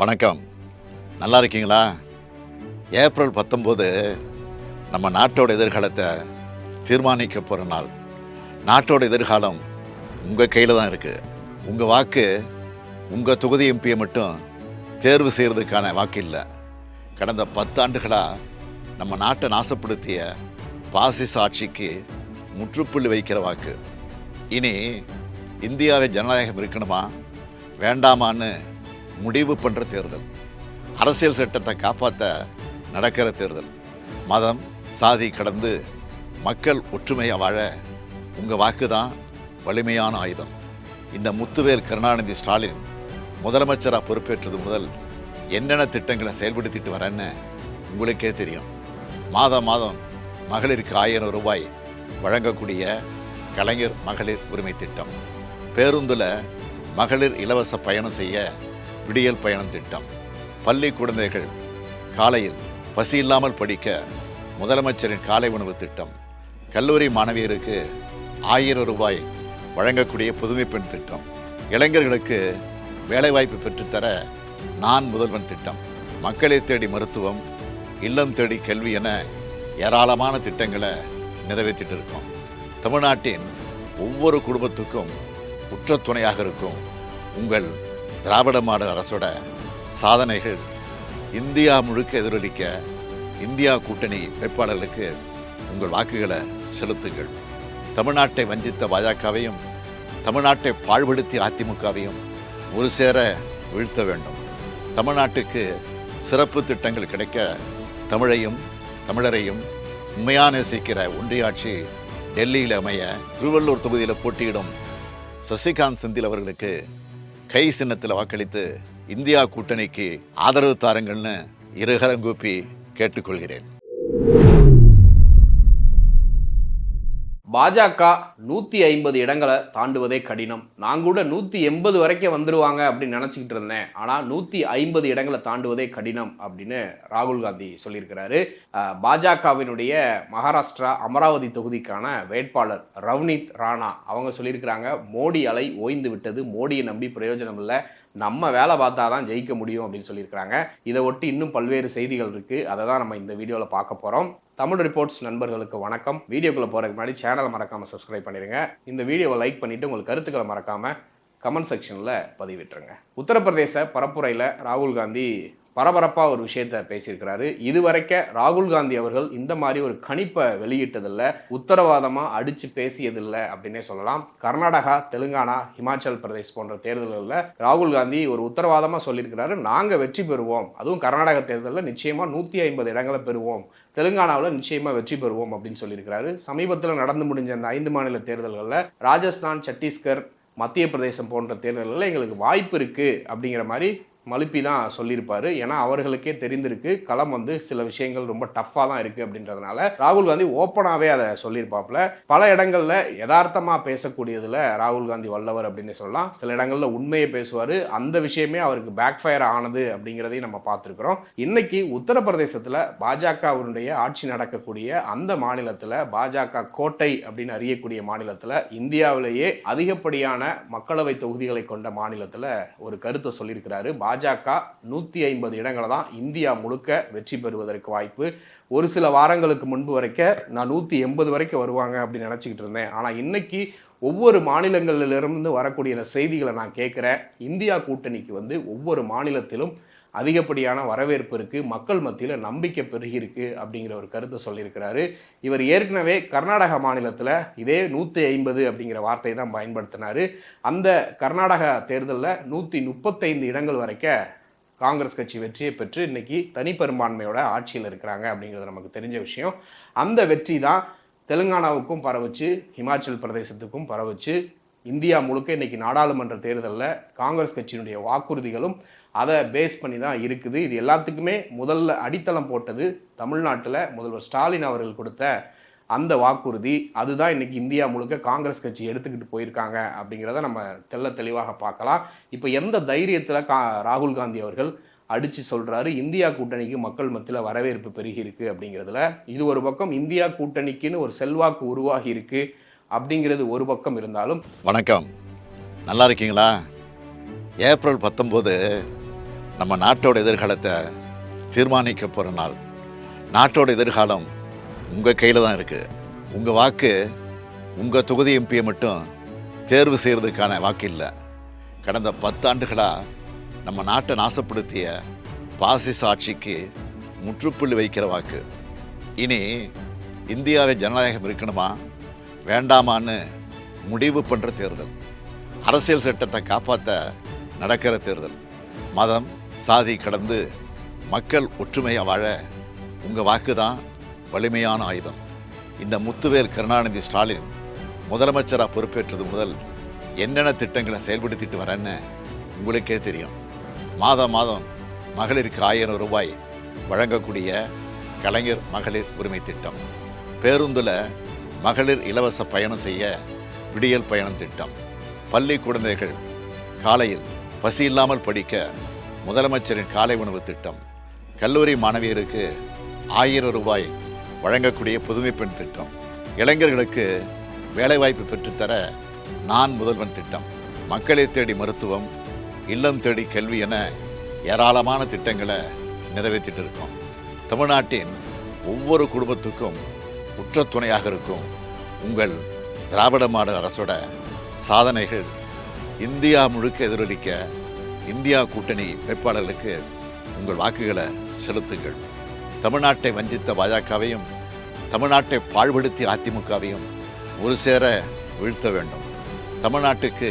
வணக்கம். நல்லா இருக்கீங்களா? ஏப்ரல் பத்தொம்போது நம்ம நாட்டோட எதிர்காலத்தை தீர்மானிக்க போகிற நாள். நாட்டோட எதிர்காலம் உங்கள் கையில் தான் இருக்குது உங்கள் வாக்கு உங்கள் தொகுதி எம்பியை மட்டும் தேர்வு செய்கிறதுக்கான வாக்கு இல்லை. கடந்த பத்தாண்டுகளாக நம்ம நாட்டை நாசப்படுத்திய பாசிச ஆட்சிக்கு முற்றுப்புள்ளி வைக்கிற வாக்கு. இனி இந்தியாவில் ஜனநாயகம் இருக்கணுமா? வேண்டாமான்னு முடிவு பண்ணுற தேர்தல். அரசியல் சட்டத்தை காப்பாற்ற நடக்கிற தேர்தல். மதம் சாதி கடந்து மக்கள் ஒற்றுமையாக வாழ உங்கள் வாக்கு தான் வலிமையான ஆயுதம். இந்த முத்துவேல் கருணாநிதி ஸ்டாலின் முதலமைச்சராக பொறுப்பேற்றது முதல் என்னென்ன திட்டங்களை செயல்படுத்திட்டு வரேன்னு உங்களுக்கே தெரியும். மாதம் மாதம் மகளிருக்கு ஆயிரம் ரூபாய் வழங்கக்கூடிய கலைஞர் மகளிர் உரிமை திட்டம். பேருந்தில் மகளிர் இலவச பயணம் செய்ய விடியல் பயணம் திட்டம். பள்ளி குழந்தைகள் காலையில் பசி இல்லாமல் படிக்க முதலமைச்சரின் காலை உணவு திட்டம். கல்லூரி மாணவியருக்கு ஆயிரம் ரூபாய் வழங்கக்கூடிய புதுமை பெண் திட்டம். இளைஞர்களுக்கு வேலைவாய்ப்பு பெற்றுத்தர நான் முதல்வன் திட்டம். மக்களை தேடி மருத்துவம் இல்லம் தேடி கல்வி என ஏராளமான திட்டங்களை நிறைவேற்றிட்டு இருக்கோம். தமிழ்நாட்டின் ஒவ்வொரு குடும்பத்துக்கும் உற்ற துணையாக இருக்கும் உங்கள் திராவிட மாடல் அரசோட சாதனைகள் இந்தியா முழுக்க எதிரொலிக்க இந்தியா கூட்டணி வேட்பாளர்களுக்கு உங்கள் வாக்குகளை செலுத்துங்கள். தமிழ்நாட்டை வஞ்சித்த பாஜகவையும் தமிழ்நாட்டை பாழ்படுத்தி அதிமுகவையும் ஒரு சேர வீழ்த்த வேண்டும். தமிழ்நாட்டுக்கு சிறப்பு திட்டங்கள் கிடைக்க தமிழையும் தமிழரையும் உண்மையான நேசிக்கிற ஒன்றியாட்சி டெல்லியில் அமைய திருவள்ளூர் தொகுதியில் போட்டியிடும் சசிகாந்த் செந்தில் அவர்களுக்கு கை சின்னத்தில் வாக்களித்து இந்தியா கூட்டணிக்கு ஆதரவு தாருங்கள்னு இருகரங்கூப்பி கேட்டுக்கொள்கிறேன். பாஜக நூற்றி ஐம்பது இடங்களை தாண்டுவதே கடினம். நான் கூட நூற்றி எண்பது வரைக்கும் வந்துருவாங்க அப்படின்னு நினச்சிக்கிட்டு இருந்தேன். ஆனால் நூற்றி ஐம்பது இடங்களை தாண்டுவதே கடினம் அப்படின்னு ராகுல் காந்தி சொல்லியிருக்கிறாரு. பாஜகவினுடைய மகாராஷ்டிரா அமராவதி தொகுதிக்கான வேட்பாளர் ரவ்னித் ராணா. அவங்க சொல்லியிருக்கிறாங்க மோடி அலை ஓய்ந்து விட்டது. மோடியை நம்பி பிரயோஜனம் இல்லை. நம்ம வேலை பார்த்தா தான் ஜெயிக்க முடியும் அப்படின்னு சொல்லியிருக்கிறாங்க. இதை ஒட்டி இன்னும் பல்வேறு செய்திகள் இருக்குது அதை தான் நம்ம இந்த வீடியோவில் பார்க்க போகிறோம் தமிழ் ரிப்போர்ட்ஸ் நண்பர்களுக்கு வணக்கம். வீடியோக்குள்ள போகிறதுக்கு முன்னாடி சேனலை மறக்காமல் சப்ஸ்கிரைப் பண்ணிடுங்க இந்த வீடியோவை லைக் பண்ணிவிட்டு உங்களுக்கு கருத்துக்களை மறக்காமல் கமெண்ட் செக்ஷனில் பதிவிட்டுருங்க. உத்தரப்பிரதேச பரப்புரையில் ராகுல் காந்தி பரபரப்பாக ஒரு விஷயத்த பேசியிருக்கிறாரு. இதுவரைக்க ராகுல் காந்தி அவர்கள் இந்த மாதிரி ஒரு கணிப்பை வெளியிட்டதில்லை உத்தரவாதமாக அடித்து பேசியதில்லை அப்படின்னே சொல்லலாம். கர்நாடகா தெலுங்கானா ஹிமாச்சல் பிரதேஷ் போன்ற தேர்தல்களில் ராகுல் காந்தி ஒரு உத்தரவாதமாக சொல்லியிருக்கிறாரு. நாங்கள் வெற்றி பெறுவோம். அதுவும் கர்நாடக தேர்தலில் நிச்சயமாக நூற்றி ஐம்பது இடங்களை பெறுவோம். தெலுங்கானாவில் நிச்சயமாக வெற்றி பெறுவோம் அப்படின்னு சொல்லியிருக்கிறாரு. சமீபத்தில் நடந்து முடிஞ்ச அந்த ஐந்து மாநில தேர்தல்களில் ராஜஸ்தான் சத்தீஸ்கர் மத்திய பிரதேசம் போன்ற தேர்தல்களில் எங்களுக்கு வாய்ப்பு இருக்குது அப்படிங்கிற மாதிரி மலுப்பி தான் சொல்லியிருப்பாரு. ஏன்னா அவர்களுக்கே தெரிந்திருக்கு களம் வந்து சில விஷயங்கள் ரொம்ப டஃப்பாக தான் இருக்குது அப்படின்றதுனால ராகுல் காந்தி ஓப்பனாகவே அதை சொல்லியிருப்பாப்புல. பல இடங்களில் யதார்த்தமாக பேசக்கூடியதில் ராகுல் காந்தி வல்லவர் அப்படின்னு சொல்லலாம். சில இடங்களில் உண்மையை பேசுவார். அந்த விஷயமே அவருக்கு பேக் ஃபயர் ஆனது அப்படிங்கிறதையும் நம்ம பார்த்துருக்குறோம். இன்னைக்கு உத்தரப்பிரதேசத்தில் பாஜகவினுடைய ஆட்சி நடக்கக்கூடிய அந்த மாநிலத்தில் பாஜக கோட்டை அப்படின்னு அறியக்கூடிய மாநிலத்தில் இந்தியாவிலேயே அதிகப்படியான மக்களவை தொகுதிகளை கொண்ட மாநிலத்தில் ஒரு கருத்தை சொல்லியிருக்கிறாரு. பாஜக நூற்றி ஐம்பது இடங்களை தான் இந்தியா முழுக்க வெற்றி பெறுவதற்கு வாய்ப்பு. ஒரு சில வாரங்களுக்கு முன்பு வரைக்க நான் நூற்றி எண்பது வரைக்கும் வருவாங்க அப்படின்னு நினச்சிக்கிட்டு இருந்தேன். ஆனால் இன்னைக்கு ஒவ்வொரு மாநிலங்களிலிருந்து வரக்கூடிய செய்திகளை நான் கேட்குறேன். இந்தியா கூட்டணிக்கு வந்து ஒவ்வொரு மாநிலத்திலும் அதிகப்படியான வரவேற்பு இருக்குது மக்கள் மத்தியில் நம்பிக்கை பெருகியிருக்கு அப்படிங்கிற ஒரு கருத்தை சொல்லியிருக்கிறாரு. இவர் ஏற்கனவே கர்நாடக மாநிலத்தில் இதே நூற்றி ஐம்பது அப்படிங்கிற வார்த்தையை தான் பயன்படுத்தினார். அந்த கர்நாடக தேர்தலில் நூற்றி முப்பத்தைந்து இடங்கள் வரைக்க காங்கிரஸ் கட்சி வெற்றியை பெற்று இன்னைக்கு தனிப்பெரும்பான்மையோட ஆட்சியில் இருக்கிறாங்க அப்படிங்கிறது நமக்கு தெரிஞ்ச விஷயம். அந்த வெற்றி தான் தெலுங்கானாவுக்கும் பரவுச்சு ஹிமாச்சல் பிரதேசத்துக்கும் பரவுச்சு இந்தியா முழுக்க இன்னைக்கு நாடாளுமன்ற தேர்தலில் காங்கிரஸ் கட்சியினுடைய வாக்குறுதிகளும் அதை பேஸ் பண்ணி தான் இருக்குது. இது எல்லாத்துக்குமே முதல்ல அடித்தளம் போட்டது தமிழ்நாட்டில் முதல்வர் ஸ்டாலின் அவர்கள் கொடுத்த அந்த வாக்குறுதி. அதுதான் இன்னைக்கு இந்தியா முழுக்க காங்கிரஸ் கட்சி எடுத்துக்கிட்டு போயிருக்காங்க அப்படிங்கிறத நம்ம தெல்ல தெளிவாக பார்க்கலாம். இப்போ எந்த தைரியத்தில் கா ராகுல் காந்தி அவர்கள் அடித்து சொல்கிறாரு இந்தியா கூட்டணிக்கு மக்கள் மத்தியில் வரவேற்பு பெருகி இருக்குது அப்படிங்கிறதுல இது ஒரு பக்கம் இந்தியா கூட்டணிக்குன்னு ஒரு செல்வாக்கு உருவாகி இருக்குது அப்படிங்கிறது ஒரு பக்கம் இருந்தாலும் வணக்கம். நல்லா இருக்கீங்களா? ஏப்ரல் பத்தொம்போது நம்ம நாட்டோட எதிர்காலத்தை தீர்மானிக்க போகிற நாள். நாட்டோட எதிர்காலம் உங்கள் கையில் தான் இருக்குது உங்கள் வாக்கு உங்கள் தொகுதி எம்பியை மட்டும் தேர்வு செய்கிறதுக்கான வாக்கு இல்லை. கடந்த பத்தாண்டுகளாக நம்ம நாட்டை நாசப்படுத்திய பாசிச ஆட்சிக்கு முற்றுப்புள்ளி வைக்கிற வாக்கு. இனி இந்தியாவை ஜனநாயகம் இருக்கணுமா? வேண்டாமான்னு முடிவு பண்ணுற தேர்தல். அரசியல் சட்டத்தை காப்பாற்ற நடக்கிற தேர்தல். மதம் சாதி கடந்து மக்கள் ஒற்றுமையாக வாழ உங்கள் வாக்கு தான் வலிமையான ஆயுதம். இந்த முத்துவேல் கருணாநிதி ஸ்டாலின் முதலமைச்சராக பொறுப்பேற்றது முதல் என்னென்ன திட்டங்களை செயல்படுத்திட்டு வரேன்னு உங்களுக்கே தெரியும். மாதம் மாதம் மகளிருக்கு ஆயிரம் ரூபாய் வழங்கக்கூடிய கலைஞர் மகளிர் உரிமை திட்டம். பேருந்தில் மகளிர் இலவச பயணம் செய்ய விடியல் பயணம் திட்டம். பள்ளி குழந்தைகள் காலையில் பசி இல்லாமல் படிக்க முதலமைச்சரின் காலை உணவு திட்டம். கல்லூரி மாணவியருக்கு ஆயிரம் ரூபாய் வழங்கக்கூடிய புதுமை பெண் திட்டம். இளைஞர்களுக்கு வேலைவாய்ப்பு பெற்றுத்தர நான் முதல்வன் திட்டம். மக்களை தேடி மருத்துவம் இல்லம் தேடி கல்வி என ஏராளமான திட்டங்களை நிறைவேற்றிட்டு இருக்கோம். தமிழ்நாட்டின் ஒவ்வொரு குடும்பத்துக்கும் உற்ற துணையாக இருக்கும் உங்கள் திராவிட மாடல் அரசோட சாதனைகள் இந்தியா முழுக்க எதிரொலிக்க இந்தியா கூட்டணி வேட்பாளர்களுக்கு உங்கள் வாக்குகளை செலுத்துங்கள். தமிழ்நாட்டை வஞ்சித்த பாஜகவையும் தமிழ்நாட்டை பாழ்படுத்திய அதிமுகவையும் ஒரு சேர வீழ்த்த வேண்டும். தமிழ்நாட்டுக்கு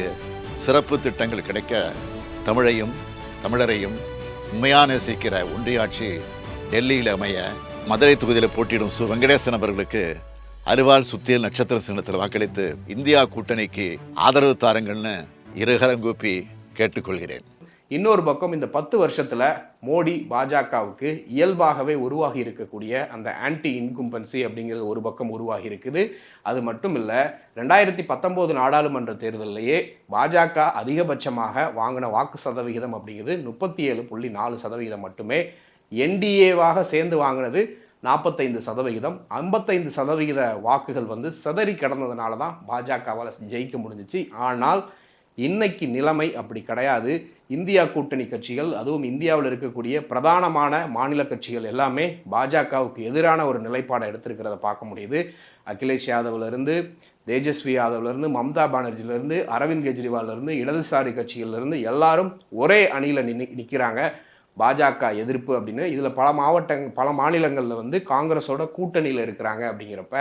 சிறப்பு திட்டங்கள் கிடைக்க தமிழையும் தமிழரையும் உண்மையான நேசிக்கிற ஒன்றியாட்சி டெல்லியில் அமைய மதுரை தொகுதியில் போட்டியிடும் சு வெங்கடேசன் அவர்களுக்கு அருவாள் சுத்தியல் நட்சத்திர சின்னத்தில் வாக்களித்து இந்தியா கூட்டணிக்கு ஆதரவு தாருங்கள்னு இருகரங்கூப்பி கேட்டுக்கொள்கிறேன். இன்னொரு பக்கம் இந்த பத்து வருஷத்தில் மோடி பாஜகவுக்கு இயல்பாகவே உருவாகி இருக்கக்கூடிய அந்த ஆன்டி இன்கும்பன்சி அப்படிங்கிறது ஒரு பக்கம் உருவாகி இருக்குது. அது மட்டும் இல்லை ரெண்டாயிரத்தி பத்தொம்போது நாடாளுமன்ற தேர்தலிலேயே பாஜக அதிகபட்சமாக வாங்கின வாக்கு சதவிகிதம் அப்படிங்கிறது முப்பத்தி ஏழு புள்ளி நாலு சதவிகிதம் மட்டுமே. என்டிஏவாக சேர்ந்து வாங்கினது நாற்பத்தைந்து சதவிகிதம். ஐம்பத்தைந்து சதவிகித வாக்குகள் வந்து சிதறி கிடந்ததுனால தான் பாஜகவால் ஜெயிக்க முடிஞ்சிச்சு. ஆனால் இன்னைக்கு நிலைமை அப்படி கிடையாது. இந்தியா கூட்டணி கட்சிகள் அதுவும் இந்தியாவில் இருக்கக்கூடிய பிரதானமான மாநில கட்சிகள் எல்லாமே பாஜகவுக்கு எதிரான ஒரு நிலைப்பாடை எடுத்திருக்கிறத பார்க்க முடியுது. அகிலேஷ் யாதவ்லேருந்து தேஜஸ்வி யாதவ்லேருந்து மம்தா பானர்ஜிலேருந்து அரவிந்த் கெஜ்ரிவால்லேருந்து இடதுசாரி கட்சிகள்லேருந்து எல்லாரும் ஒரே அணியில் நின்னு நிற்கிறாங்க பாஜக எதிர்ப்பு அப்படின்னு இதில் பல மாவட்டங் பல மாநிலங்களில் வந்து காங்கிரஸோட கூட்டணியில் இருக்கிறாங்க அப்படிங்கிறப்ப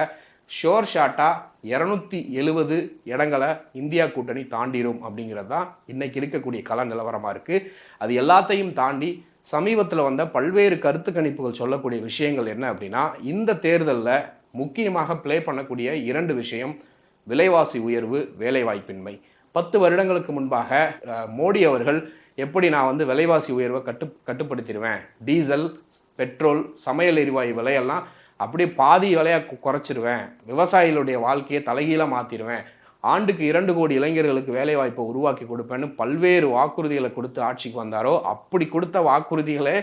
ஷோர் ஷாட்டாக இரநூத்தி எழுபது இடங்களை இந்தியா கூட்டணி தாண்டிரும் அப்படிங்கிறது தான் இன்னைக்கு இருக்கக்கூடிய கள நிலவரமாக இருக்குது அது எல்லாத்தையும் தாண்டி சமீபத்தில் வந்த பல்வேறு கருத்து கணிப்புகள் சொல்லக்கூடிய விஷயங்கள் என்ன அப்படின்னா இந்த தேர்தலில் முக்கியமாக ப்ளே பண்ணக்கூடிய இரண்டு விஷயம் விலைவாசி உயர்வு வேலைவாய்ப்பின்மை. பத்து வருடங்களுக்கு முன்பாக மோடி அவர்கள் எப்படி நான் வந்து விலைவாசி உயர்வை கட்டு கட்டுப்படுத்திடுவேன்? டீசல் பெட்ரோல் சமையல் எரிவாயு விலையெல்லாம் அப்படியே பாதி விலையை குறைச்சிருவேன். விவசாயிகளுடைய வாழ்க்கையை தலைகீழாக மாற்றிடுவேன் ஆண்டுக்கு இரண்டு கோடி இளைஞர்களுக்கு வேலைவாய்ப்பை உருவாக்கி கொடுப்பேன்னு பல்வேறு வாக்குறுதிகளை கொடுத்து ஆட்சிக்கு வந்தாரோ அப்படி கொடுத்த வாக்குறுதிகளை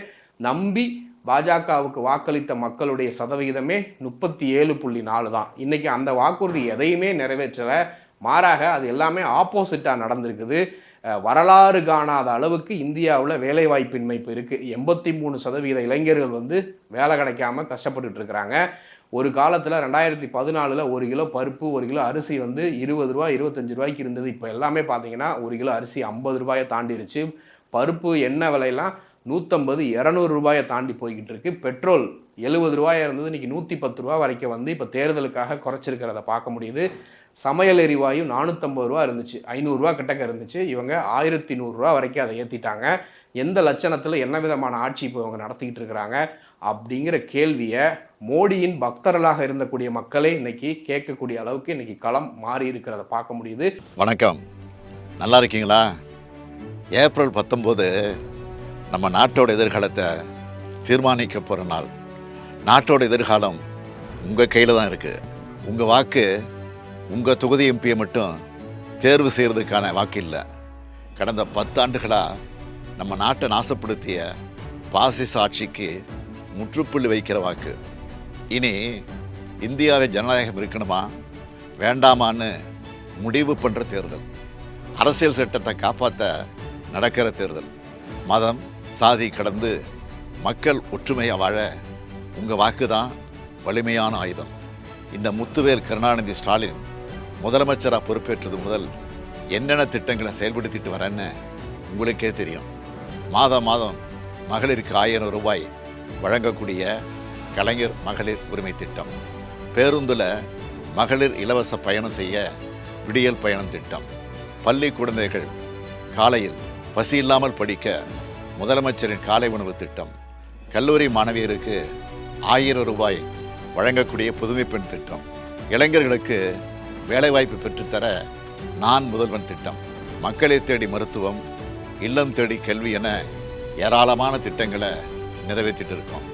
நம்பி பாஜகவுக்கு வாக்களித்த மக்களுடைய சதவிகிதமே முப்பத்தி ஏழு புள்ளி நாலு தான். இன்னைக்கு அந்த வாக்குறுதி எதையுமே நிறைவேற்றலை. மாறாக அது எல்லாமே ஆப்போசிட்டாக நடந்திருக்குது. வரலாறு காணாத அளவுக்கு இந்தியாவில் வேலைவாய்ப்பின்மை இப்போ இருக்குது எண்பத்தி மூணு சதவீத இளைஞர்கள் வந்து வேலை கிடைக்காம கஷ்டப்பட்டுட்டு இருக்கிறாங்க. ஒரு காலத்தில் ரெண்டாயிரத்தி பதினாலில் ஒரு கிலோ பருப்பு ஒரு கிலோ அரிசி வந்து இருபது ரூபா இருபத்தஞ்சு ரூபாய்க்கு இருந்தது. இப்போ எல்லாமே பார்த்தீங்கன்னா ஒரு கிலோ அரிசி ஐம்பது ரூபாயை தாண்டிருச்சு. பருப்பு எண்ணெய் விலையெல்லாம் நூற்றம்பது இரநூறு ரூபாயை தாண்டி போய்கிட்டு இருக்கு. பெட்ரோல் எழுபது ரூபாயாக இருந்தது இன்றைக்கி நூற்றி பத்து ரூபா வரைக்கும் வந்து இப்போ தேர்தலுக்காக குறைச்சிருக்கிறத பார்க்க முடியுது. சமையல் எரிவாயு நானூற்றம்பது ரூபா இருந்துச்சு ஐநூறுரூவா கிட்டக்க இருந்துச்சு. இவங்க ஆயிரத்தி நூறுரூவா வரைக்கும் அதை ஏற்றிட்டாங்க எந்த லட்சணத்தில் என்ன விதமான ஆட்சி இப்போ இவங்க நடத்திக்கிட்டு இருக்கிறாங்க அப்படிங்கிற கேள்வியை மோடியின் பக்தர்களாக இருந்தக்கூடிய மக்களே இன்னைக்கு கேட்கக்கூடிய அளவுக்கு இன்னைக்கு களம் மாறி இருக்கிறத பார்க்க முடியுது. வணக்கம். நல்லா இருக்கீங்களா? ஏப்ரல் பத்தொம்போது நம்ம நாட்டோட எதிர்காலத்தை தீர்மானிக்க போகிற நாள். நாட்டோட எதிர்காலம் உங்கள் கையில் தான் இருக்குது உங்கள் வாக்கு உங்கள் தொகுதி எம்பியை மட்டும் தேர்வு செய்கிறதுக்கான வாக்கு இல்லை. கடந்த பத்தாண்டுகளாக நம்ம நாட்டை நாசப்படுத்திய பாசிச ஆட்சிக்கு முற்றுப்புள்ளி வைக்கிற வாக்கு. இனி இந்தியாவை ஜனநாயகம் இருக்கணுமா? வேண்டாமான்னு முடிவு பண்ணுற தேர்தல். அரசியல் சட்டத்தை காப்பாற்ற நடக்கிற தேர்தல். மதம் சாதி கடந்து மக்கள் ஒற்றுமையாக வாழ உங்கள் வாக்கு தான் வலிமையான ஆயுதம். இந்த முத்துவேல் கருணாநிதி ஸ்டாலின் முதலமைச்சராக பொறுப்பேற்றது முதல் என்னென்ன திட்டங்களை செயல்படுத்திட்டு வரேன்னு உங்களுக்கே தெரியும். மாதம் மாதம் மகளிருக்கு ஆயிரம் ரூபாய் வழங்கக்கூடிய கலைஞர் மகளிர் உரிமை திட்டம். பேருந்தில் மகளிர் இலவச பயணம் செய்ய விடியல் பயணம் திட்டம். பள்ளி குழந்தைகள் காலையில் பசி இல்லாமல் படிக்க முதலமைச்சரின் காலை உணவு திட்டம். கல்லூரி மாணவியருக்கு ஆயிரம் ரூபாய் வழங்கக்கூடிய புதுமை பெண் திட்டம். இளைஞர்களுக்கு வேலைவாய்ப்பு பெற்றுத்தர நான் முதல்வன் திட்டம். மக்களை தேடி மருத்துவம் இல்லம் தேடி கல்வி என ஏராளமான திட்டங்களை நிறைவேற்றிட்டு இருக்கோம்.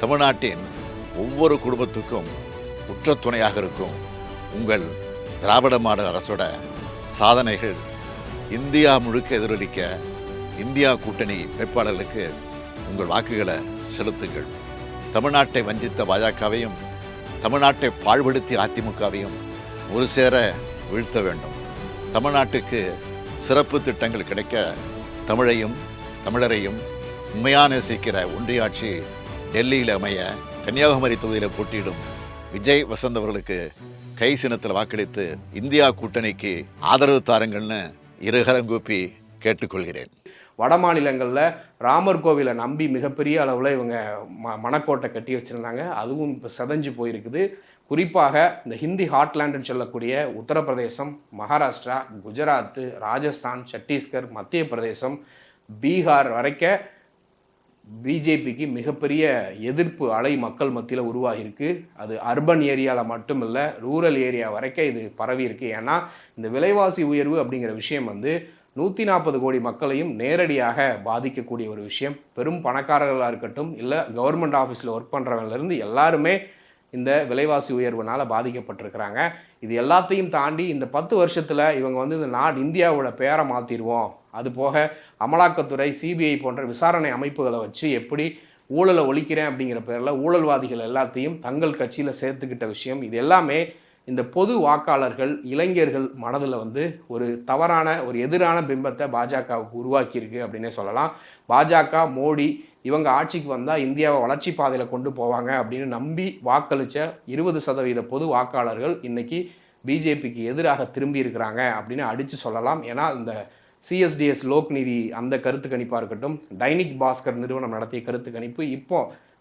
தமிழ்நாட்டின் ஒவ்வொரு குடும்பத்துக்கும் உற்ற துணையாக இருக்கும் உங்கள் திராவிட மாடல் அரசோட சாதனைகள் இந்தியா முழுக்க எதிரொலிக்க இந்தியா கூட்டணி வேட்பாளர்களுக்கு உங்கள் வாக்குகளை செலுத்துங்கள். தமிழ்நாட்டை வஞ்சித்த பாஜகவையும் தமிழ்நாட்டை பாழ்படுத்திய அதிமுகவையும் ஒரு சேர வீழ்த்த வேண்டும். தமிழ்நாட்டுக்கு சிறப்பு திட்டங்கள் கிடைக்க தமிழையும் தமிழரையும் உண்மையான நேசிக்கிற ஒன்றியாட்சி டெல்லியில் அமைய கன்னியாகுமரி தொகுதியில் போட்டியிடும் விஜய் வசந்த் அவர்களுக்கு கை சின்னத்தில் வாக்களித்து இந்தியா கூட்டணிக்கு ஆதரவு தாருங்கள்னு இருகரங்கூப்பி கேட்டுக்கொள்கிறேன். வட மாநிலங்களில் ராமர் கோவிலை நம்பி மிகப்பெரிய அளவில் இவங்க ம மணக்கோட்டை கட்டி வச்சுருந்தாங்க. அதுவும் இப்போ செதஞ்சு போயிருக்குது. குறிப்பாக இந்த ஹிந்தி ஹாட்லேண்டுன்னு சொல்லக்கூடிய உத்தரப்பிரதேசம் மகாராஷ்டிரா குஜராத்து ராஜஸ்தான் சத்தீஸ்கர் மத்திய பிரதேசம் பீகார் வரைக்க பிஜேபிக்கு மிகப்பெரிய எதிர்ப்பு அலை மக்கள் மத்தியில் உருவாகியிருக்கு. அது அர்பன் ஏரியாவில் மட்டும் இல்லை ரூரல் ஏரியா வரைக்கும் இது பரவி இருக்கு ஏன்னா இந்த விலைவாசி உயர்வு அப்படிங்கிற விஷயம் வந்து நூற்றி நாற்பது கோடி மக்களையும் நேரடியாக பாதிக்கக்கூடிய ஒரு விஷயம். பெரும் பணக்காரர்களாக இருக்கட்டும் இல்லை கவர்மெண்ட் ஆஃபீஸில் ஒர்க் பண்ணுறவங்கலேருந்து எல்லாருமே இந்த விலைவாசி உயர்வுனால் பாதிக்கப்பட்டிருக்கிறாங்க. இது எல்லாத்தையும் தாண்டி இந்த பத்து வருஷத்தில் இவங்க வந்து இந்த நாடு இந்தியாவோட பேரை மாற்றிடுவோம் அது போக அமலாக்கத்துறை சிபிஐ போன்ற விசாரணை அமைப்புகளை வச்சு எப்படி ஊழலை ஒழிக்கிறேன் அப்படிங்கிற பேரில் ஊழல்வாதிகள் எல்லாத்தையும் தங்கள் கட்சியில் சேர்த்துக்கிட்ட விஷயம். இது எல்லாமே இந்த பொது வாக்காளர்கள் இளைஞர்கள் மனதில் வந்து ஒரு தவறான ஒரு எதிரான பிம்பத்தை பாஜகவுக்கு உருவாக்கியிருக்கு அப்படின்னே சொல்லலாம். பாஜக மோடி இவங்க ஆட்சிக்கு வந்தால் இந்தியாவை வளர்ச்சி பாதையில் கொண்டு போவாங்க அப்படின்னு நம்பி வாக்களித்த இருபது சதவீத பொது வாக்காளர்கள் இன்னைக்கு பிஜேபிக்கு எதிராக திரும்பி இருக்கிறாங்க அப்படின்னு அடித்து சொல்லலாம். ஏன்னா இந்த சிஎஸ்டிஎஸ் லோக்நிதி அந்த கருத்து கணிப்பாக இருக்கட்டும் டைனிக் பாஸ்கர் நிறுவனம் நடத்திய கருத்து கணிப்பு இப்போ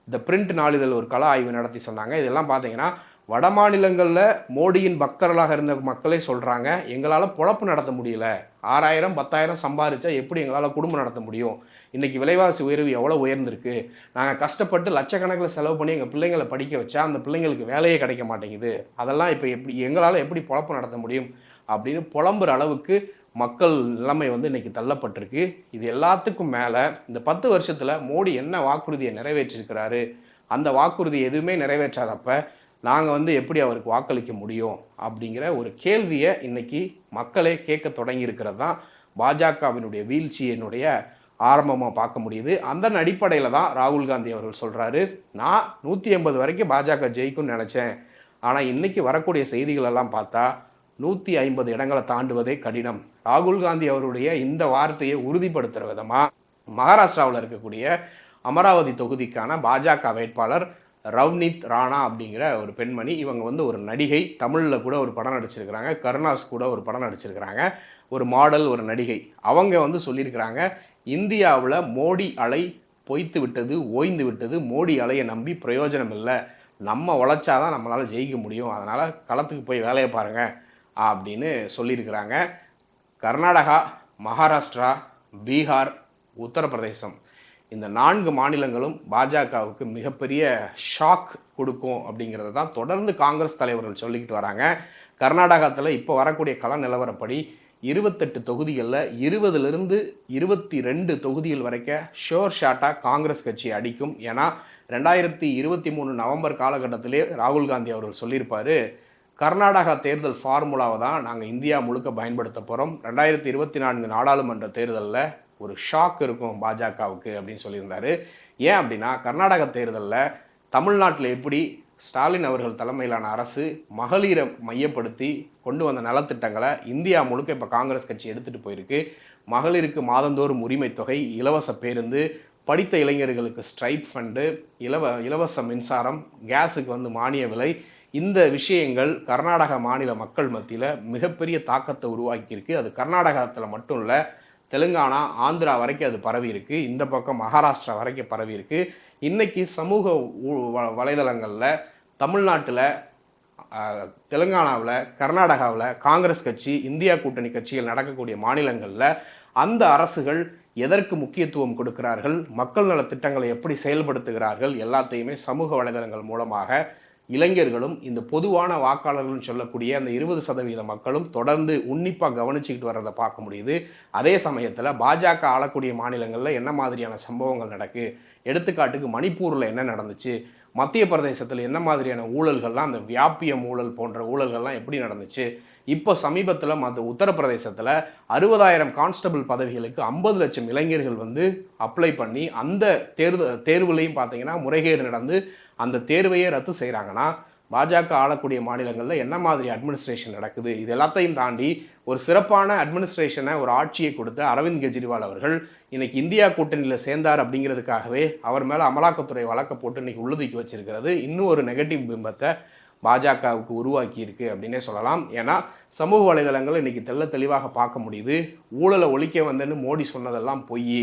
த பிரிண்ட் நாளிதழ் ஒரு கலா ஆய்வு நடத்தி சொன்னாங்க. இதெல்லாம் பார்த்தீங்கன்னா வட மாநிலங்களில் மோடியின் பக்தர்களாக இருந்த மக்களே சொல்கிறாங்க எங்களால் பொழப்பு நடத்த முடியல. ஆறாயிரம் பத்தாயிரம் சம்பாரிச்சா எப்படி எங்களால் குடும்பம் நடத்த முடியும்? இன்றைக்கி விலைவாசி உயர்வு எவ்வளோ உயர்ந்திருக்கு? நாங்கள் கஷ்டப்பட்டு லட்சக்கணக்கில் செலவு பண்ணி எங்கள் பிள்ளைங்களை படிக்க வச்சா அந்த பிள்ளைங்களுக்கு வேலையே கிடைக்க மாட்டேங்குது. அதெல்லாம் இப்போ எப்படி எங்களால் எப்படி பொழப்பு நடத்த முடியும்? அப்படின்னு புலம்புற அளவுக்கு மக்கள் நிலைமை வந்து இன்றைக்கி தள்ளப்பட்டிருக்கு. இது எல்லாத்துக்கும் மேலே இந்த பத்து வருஷத்தில் மோடி என்ன வாக்குறுதியை நிறைவேற்றிருக்கிறாரு? அந்த வாக்குறுதி எதுவுமே நிறைவேற்றாதப்ப நாங்கள் வந்து எப்படி அவருக்கு வாக்களிக்க முடியும் அப்படிங்கிற ஒரு கேள்வியை இன்னைக்கு மக்களே கேட்க தொடங்கியிருக்கிறது தான் பாஜகவினுடைய வீழ்ச்சியினுடைய ஆரம்பமாக பார்க்க முடியுது. அந்த அடிப்படையில் தான் ராகுல் காந்தி அவர்கள் சொல்கிறாரு நான் நூற்றி எண்பது வரைக்கும் பாஜக ஜெயிக்கும்னு நினச்சேன். ஆனால் இன்னைக்கு வரக்கூடிய செய்திகளெல்லாம் பார்த்தா நூற்றி ஐம்பது இடங்களை தாண்டுவதே கடினம். ராகுல் காந்தி அவருடைய இந்த வார்த்தையை உறுதிப்படுத்துகிற விதமாக மகாராஷ்டிராவில் இருக்கக்கூடிய அமராவதி தொகுதிக்கான பாஜக வேட்பாளர் ரவ்னித் ராணா அப்படிங்கிற ஒரு பெண்மணி இவங்க வந்து ஒரு நடிகை. தமிழில் கூட ஒரு படம் நடிச்சிருக்கிறாங்க. கருணாஸ் கூட ஒரு படம் நடிச்சிருக்கிறாங்க. ஒரு மாடல் ஒரு நடிகை. அவங்க வந்து சொல்லியிருக்கிறாங்க இந்தியாவில் மோடி அலை பொய்த்து விட்டது ஓய்ந்து விட்டது. மோடி அலையை நம்பி பிரயோஜனம் இல்லை. நம்ம உழைச்சாதான் நம்மளால் ஜெயிக்க முடியும். அதனால் களத்துக்கு போய் வேலையை பாருங்கள் அப்படின்னு சொல்லியிருக்கிறாங்க. கர்நாடகா மகாராஷ்டிரா பீகார் உத்தரப்பிரதேசம். இந்த நான்கு மாநிலங்களும் பாஜகவுக்கு மிகப்பெரிய ஷாக் கொடுக்கும் அப்படிங்கிறத தான் தொடர்ந்து காங்கிரஸ் தலைவர்கள் சொல்லிக்கிட்டு வராங்க. கர்நாடகத்தில் இப்போ வரக்கூடிய கள நிலவரப்படி இருபத்தெட்டு தொகுதிகளில் இருபதுலேருந்து இருபத்தி ரெண்டு தொகுதிகள் வரைக்கும் ஷோர் ஷாட்டாக காங்கிரஸ் கட்சி அடிக்கும். ஏன்னா ரெண்டாயிரத்தி இருபத்தி மூணு நவம்பர் காலகட்டத்திலே ராகுல் காந்தி அவர்கள் சொல்லியிருப்பார் கர்நாடகா தேர்தல் ஃபார்முலாவை தான் நாங்கள் இந்தியா முழுக்க பயன்படுத்த போகிறோம் ரெண்டாயிரத்தி இருபத்தி நான்கு நாடாளுமன்ற தேர்தலில் ஒரு ஷாக் இருக்கும் பாஜகவுக்கு அப்படின்னு சொல்லியிருந்தார். ஏன் அப்படின்னா கர்நாடக தேர்தலில் தமிழ்நாட்டில் எப்படி ஸ்டாலின் அவர்கள் தலைமையிலான அரசு மகளிரை மையப்படுத்தி கொண்டு வந்த நலத்திட்டங்களை இந்தியா முழுக்க இப்போ காங்கிரஸ் கட்சி எடுத்துகிட்டு போயிருக்கு. மகளிருக்கு மாதந்தோறும் உரிமை தொகை இலவச பேருந்து படித்த இளைஞர்களுக்கு ஸ்ட்ரைப் ஃபண்டு இலவ இலவச மின்சாரம் கேஸுக்கு வந்து மானிய விலை. இந்த விஷயங்கள் கர்நாடக மாநில மக்கள் மத்தியில் மிகப்பெரிய தாக்கத்தை உருவாக்கியிருக்கு. அது கர்நாடகத்தில் மட்டும் இல்லை தெலுங்கானா ஆந்திரா வரைக்கும் அது பரவி இருக்கு. இந்த பக்கம் மகாராஷ்டிரா வரைக்கும் பரவி இருக்கு. இன்னைக்கு சமூக ஊ- வலைதளங்களில் தமிழ்நாட்டில் தெலுங்கானாவில் கர்நாடகாவில் காங்கிரஸ் கட்சி இந்தியா கூட்டணி கட்சிகள் நடக்கக்கூடிய மாநிலங்களில் அந்த அரசுகள் எதற்கு முக்கியத்துவம் கொடுக்கிறார்கள் மக்கள் நலத்திட்டங்களை எப்படி செயல்படுத்துகிறார்கள் எல்லாத்தையுமே சமூக வலைதளங்கள் மூலமாக இளைஞர்களும் இந்த பொதுவான வாக்காளர்கள்னு சொல்லக்கூடிய அந்த இருபது சதவீத மக்களும் தொடர்ந்து உன்னிப்பாக கவனிச்சுக்கிட்டு வர்றதை பார்க்க முடியுது. அதே சமயத்தில் பாஜக ஆளக்கூடிய மாநிலங்களில் என்ன மாதிரியான சம்பவங்கள் நடக்கு? எடுத்துக்காட்டுக்கு மணிப்பூரில் என்ன நடந்துச்சு? மத்திய பிரதேசத்தில் என்ன மாதிரியான ஊழல்கள்லாம் அந்த வியாபியம் ஊழல் போன்ற ஊழல்கள்லாம் எப்படி நடந்துச்சு? இப்போ சமீபத்தில் மற்ற உத்தரப்பிரதேசத்தில் அறுபதாயிரம் கான்ஸ்டபிள் பதவிகளுக்கு ஐம்பது லட்சம் இளைஞர்கள் வந்து அப்ளை பண்ணி அந்த தேர்வு தேர்வுலையும் பார்த்தீங்கன்னா முறைகேடு நடந்து அந்த தேர்வையே ரத்து செய்கிறாங்கன்னா பாஜக ஆளக்கூடிய மாநிலங்களில் என்ன மாதிரி அட்மினிஸ்ட்ரேஷன் நடக்குது? இது எல்லாத்தையும் தாண்டி ஒரு சிறப்பான அட்மினிஸ்ட்ரேஷனை ஒரு ஆட்சியை கொடுத்த அரவிந்த் கெஜ்ரிவால் அவர்கள் இன்னைக்கு இந்தியா கூட்டணியில் சேர்ந்தார் அப்படிங்கிறதுக்காகவே அவர் மேலே அமலாக்கத்துறை வழக்க போட்டு இன்னைக்கு உள்ளதுக்கி வச்சிருக்கிறது. இன்னும் ஒரு நெகட்டிவ் பிம்பத்தை பாஜகவுக்கு உருவாக்கி இருக்கு அப்படின்னே சொல்லலாம். ஏன்னா சமூக வலைதளங்கள் இன்னைக்கு தெள்ள தெளிவாக பார்க்க முடியுது. ஊழலை ஒழிக்க வந்தேன்னு மோடி சொன்னதெல்லாம் பொய்.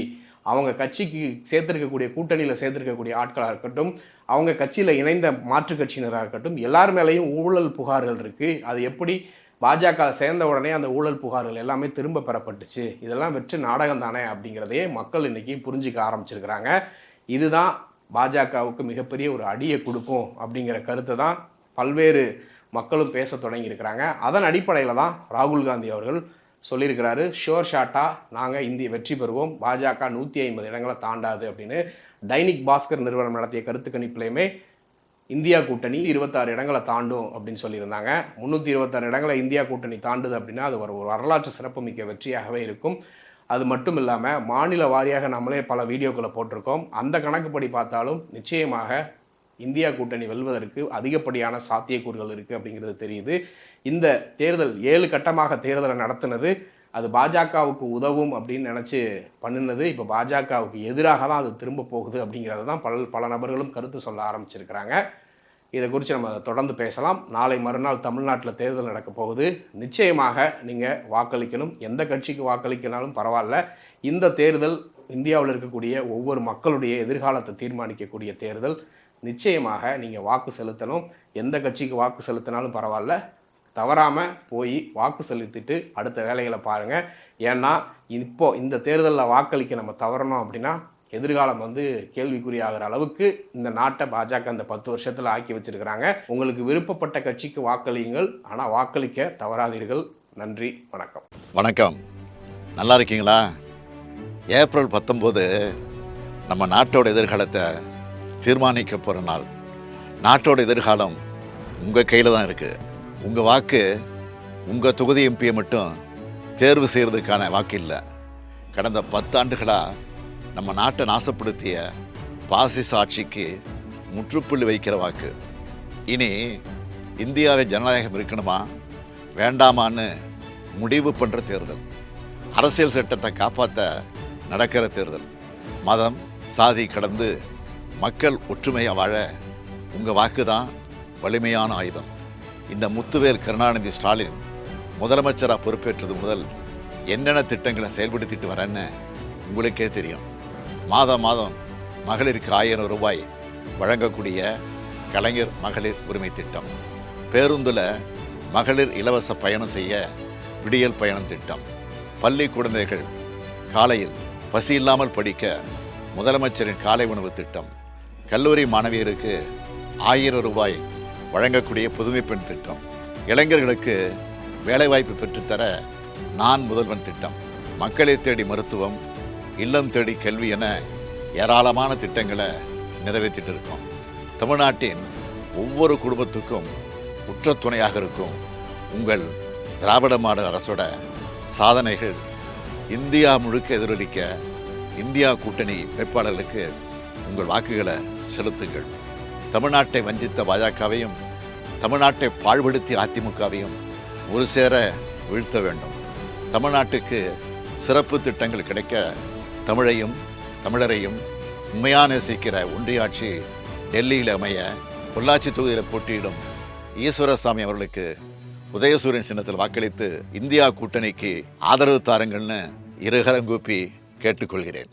அவங்க கட்சிக்கு சேர்த்திருக்கக்கூடிய கூட்டணியில் சேர்த்திருக்கக்கூடிய ஆட்களாக இருக்கட்டும் அவங்க கட்சியில் இணைந்த மாற்றுக் கட்சியினராக இருக்கட்டும் எல்லார் மேலேயும் ஊழல் புகார்கள் இருக்குது அது எப்படி பாஜக சேர்ந்த உடனே அந்த ஊழல் புகார்கள் எல்லாமே திரும்ப பெறப்பட்டுச்சு? இதெல்லாம் வெற்று நாடகம் தானே அப்படிங்கிறதையே மக்கள் இன்றைக்கி புரிஞ்சுக்க ஆரம்பிச்சிருக்கிறாங்க. இதுதான் பாஜகவுக்கு மிகப்பெரிய ஒரு அடியை கொடுக்கும் அப்படிங்கிற கருத்தை தான் பல்வேறு மக்களும் பேச தொடங்கியிருக்கிறாங்க. அதன் அடிப்படையில் தான் ராகுல் காந்தி அவர்கள் சொல்லியிருக்கிறாரு. ஷோர் ஷாட்டாக நாங்கள் இந்திய வெற்றி பெறுவோம். பாஜக நூற்றி ஐம்பது இடங்களை தாண்டாது அப்படின்னு டைனிக் பாஸ்கர் நிறுவனம் நடத்திய கருத்து கணிப்புலையுமே இந்தியா கூட்டணி இருபத்தாறு இடங்களை தாண்டும் அப்படின்னு சொல்லியிருந்தாங்க. முந்நூற்றி இருபத்தாறு இடங்களை இந்தியா கூட்டணி தாண்டுது அப்படின்னா அது ஒரு ஒரு வரலாற்று சிறப்புமிக்க வெற்றியாகவே இருக்கும். அது மட்டும் இல்லாமல் மாநில வாரியாக நம்மளே பல வீடியோக்களை போட்டிருக்கோம். அந்த கணக்குப்படி பார்த்தாலும் நிச்சயமாக இந்தியா கூட்டணி வெல்வதற்கு அதிகப்படியான சாத்தியக்கூறுகள் இருக்குது அப்படிங்கிறது தெரியுது. இந்த தேர்தல் ஏழு கட்டமாக தேர்தலை நடத்தினது அது பாஜகவுக்கு உதவும் அப்படின்னு நினச்சி பண்ணினது. இப்போ பாஜகவுக்கு எதிராக தான் அது திரும்ப போகுது அப்படிங்கிறது தான் பல பல நபர்களும் கருத்து சொல்ல ஆரம்பிச்சிருக்கிறாங்க. இதை குறித்து நம்ம தொடர்ந்து பேசலாம். நாளை மறுநாள் தமிழ்நாட்டில் தேர்தல் நடக்க போகுது. நிச்சயமாக நீங்கள் வாக்களிக்கணும். எந்த கட்சிக்கு வாக்களிக்கினாலும் பரவாயில்ல. இந்த தேர்தல் இந்தியாவில் இருக்கக்கூடிய ஒவ்வொரு மக்களுடைய எதிர்காலத்தை தீர்மானிக்கக்கூடிய தேர்தல். நிச்சயமாக நீங்கள் வாக்கு செலுத்தணும். எந்த கட்சிக்கு வாக்கு செலுத்தினாலும் பரவாயில்ல. தவறாமல் போய் வாக்கு செலுத்திட்டு அடுத்த வேலைகளை பாருங்கள் ஏன்னா இப்போ இந்த தேர்தலில் வாக்களிக்க நம்ம தவறணும் அப்படின்னா எதிர்காலம் வந்து கேள்விக்குறியாகிற அளவுக்கு இந்த நாட்டை பாஜக இந்த பத்து வருஷத்தில் ஆக்கி வச்சிருக்கிறாங்க. உங்களுக்கு விருப்பப்பட்ட கட்சிக்கு வாக்களியுங்கள். ஆனால் வாக்களிக்க தவறாதீர்கள். நன்றி வணக்கம். வணக்கம். நல்லா இருக்கீங்களா? ஏப்ரல் பத்தொம்போது நம்ம நாட்டோட எதிர்காலத்தை தீர்மானிக்க போகிற நாள். நாட்டோட எதிர்காலம் உங்கள் கையில் தான் இருக்குது உங்கள் வாக்கு உங்கள் தொகுதி எம்பியை மட்டும் தேர்வு செய்கிறதுக்கான வாக்கு இல்லை. கடந்த பத்தாண்டுகளாக நம்ம நாட்டை நாசப்படுத்திய பாசிச ஆட்சிக்கு முற்றுப்புள்ளி வைக்கிற வாக்கு. இனி இந்தியாவை ஜனநாயகம் இருக்கணுமா? வேண்டாமான்னு முடிவு பண்ணுற தேர்தல். அரசியல் சட்டத்தை காப்பாற்ற நடக்கிற தேர்தல். மதம் சாதி கடந்து மக்கள் ஒற்றுமையாக வாழ உங்கள் வாக்கு தான் வலிமையான ஆயுதம். இந்த முத்துவேல் கருணாநிதி ஸ்டாலின் முதலமைச்சராக பொறுப்பேற்றது முதல் என்னென்ன திட்டங்களை செயல்படுத்திட்டு வரேன்னு உங்களுக்கே தெரியும். மாதம் மாதம் மகளிருக்கு ஆயிரம் ரூபாய் வழங்கக்கூடிய கலைஞர் மகளிர் உரிமை திட்டம். பேருந்தில் மகளிர் இலவச பயணம் செய்ய விடியல் பயணம் திட்டம். பள்ளி குழந்தைகள் காலையில் பசி இல்லாமல் படிக்க முதலமைச்சரின் காலை உணவு திட்டம். கல்லூரி மாணவியருக்கு ஆயிரம் ரூபாய் வழங்கக்கூடிய புதுமை பெண் திட்டம். இளைஞர்களுக்கு வேலைவாய்ப்பு பெற்றுத்தர நான் முதல்வன் திட்டம். மக்களை தேடி மருத்துவம் இல்லம் தேடி கல்வி என ஏராளமான திட்டங்களை நிறைவேற்றிட்டு இருக்கோம். தமிழ்நாட்டின் ஒவ்வொரு குடும்பத்துக்கும் உற்ற துணையாக இருக்கும் உங்கள் திராவிட மாடு அரசோட சாதனைகள் இந்தியா முழுக்க எதிரொலிக்க இந்தியா கூட்டணி வேட்பாளர்களுக்கு உங்கள் வாக்குகளை செலுத்துங்கள். தமிழ்நாட்டை வஞ்சித்த பாஜகவையும் தமிழ்நாட்டை பாழ்படுத்திய அதிமுகவையும் ஒரு சேர வீழ்த்த வேண்டும். தமிழ்நாட்டுக்கு சிறப்பு திட்டங்கள் கிடைக்க தமிழையும் தமிழரையும் உண்மையான நேசிக்கிற ஒன்றியாட்சி டெல்லியில் அமைய பொள்ளாச்சி தொகுதியில் போட்டியிடும் ஈஸ்வரசாமி அவர்களுக்கு உதயசூரியன் சின்னத்தில் வாக்களித்து இந்தியா கூட்டணிக்கு ஆதரவு தாருங்கள்னு இருகரம் கூப்பி கேட்டுக்கொள்கிறேன்.